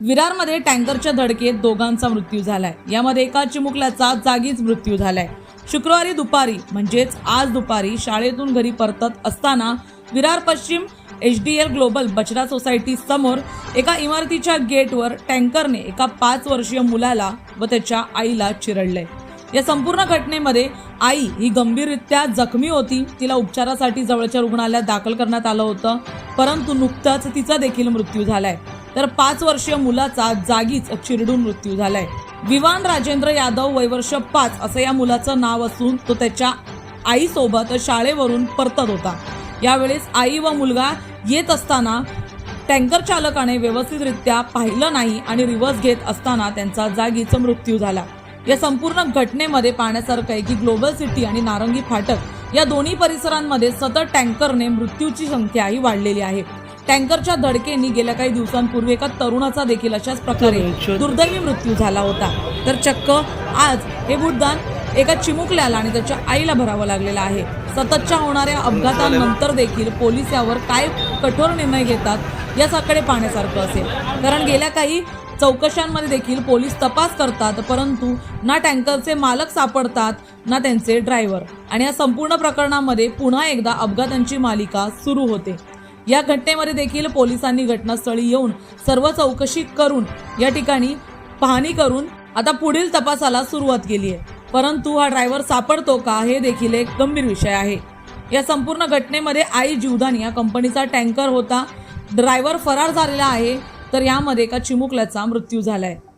विरारमध्ये टँकरच्या धडकेत दोघांचा मृत्यू झालाय. यामध्ये एका चिमुकल्याचा जागीच मृत्यू झालाय. शुक्रवारी दुपारी म्हणजेच आज दुपारी शाळेतून घरी परतत असताना विरार पश्चिम एच डी एल ग्लोबल बचरा सोसायटी समोर एका इमारतीच्या गेटवर टँकरने एका पाच वर्षीय मुलाला व त्याच्या आईला चिरडले या संपूर्ण घटनेमध्ये आई ही गंभीररित्या जखमी होती. तिला उपचारासाठी जवळच्या रुग्णालयात दाखल करण्यात आलं होतं. परंतु नुकताच तिचा देखील मृत्यू झालाय. तर पाच वर्षीय मुलाचा जागीच चिरडून मृत्यू झालाय. विवान राजेंद्र यादव वयवर्ष पाच असं या मुलाचं नाव असून तो त्याच्या आईसोबत शाळेवरून परतत होता. यावेळेस आई व मुलगा येत असताना टँकर चालकाने व्यवस्थितरित्या पाहिलं नाही आणि रिव्हर्स घेत असताना त्यांचा जागीच मृत्यू झाला. या संपूर्ण घटनेमध्ये पाहण्यासारखं आहे की ग्लोबल सिटी आणि नारंगी फाटक या दोन्ही परिसरांमध्ये सतत टँकरने मृत्यूची संख्याही वाढलेली आहे. टँकरच्या धडकेनी गेल्या काही दिवसांपूर्वी एका तरुणाचा देखील अशाच प्रकारे दुर्दैवी मृत्यू झाला होता. तर चक्क आज हे भूतदान एका चिमुकल्याला आणि त्याच्या आईला भरावं लागलेलं आहे. सततच्या होणाऱ्या अपघातांनंतर देखील पोलीस यावर काय कठोर निर्णय घेतात याच्याकडे पाहण्यासारखं असेल. कारण गेल्या काही चौकशांमध्ये देखील पोलीस तपास करतात परंतु ना टँकरचे मालक सापडतात ना त्यांचे ड्रायव्हर. आणि या संपूर्ण प्रकरणामध्ये पुन्हा एकदा अपघातांची मालिका सुरू होते. या घटनेमध्ये देखील पोलिसांनी घटनास्थळी येऊन सर्व चौकशी करून या ठिकाणी पाहणी करून आता पुढील तपासाला सुरुवात केली आहे. परंतु हा ड्रायव्हर सापडतो का हे देखील एक गंभीर विषय आहे. या संपूर्ण घटनेमध्ये आई जीवदान या कंपनीचा टँकर होता. ड्रायव्हर फरार झालेला आहे. तर यामध्ये एका चिमुकल्याचा मृत्यू झाला आहे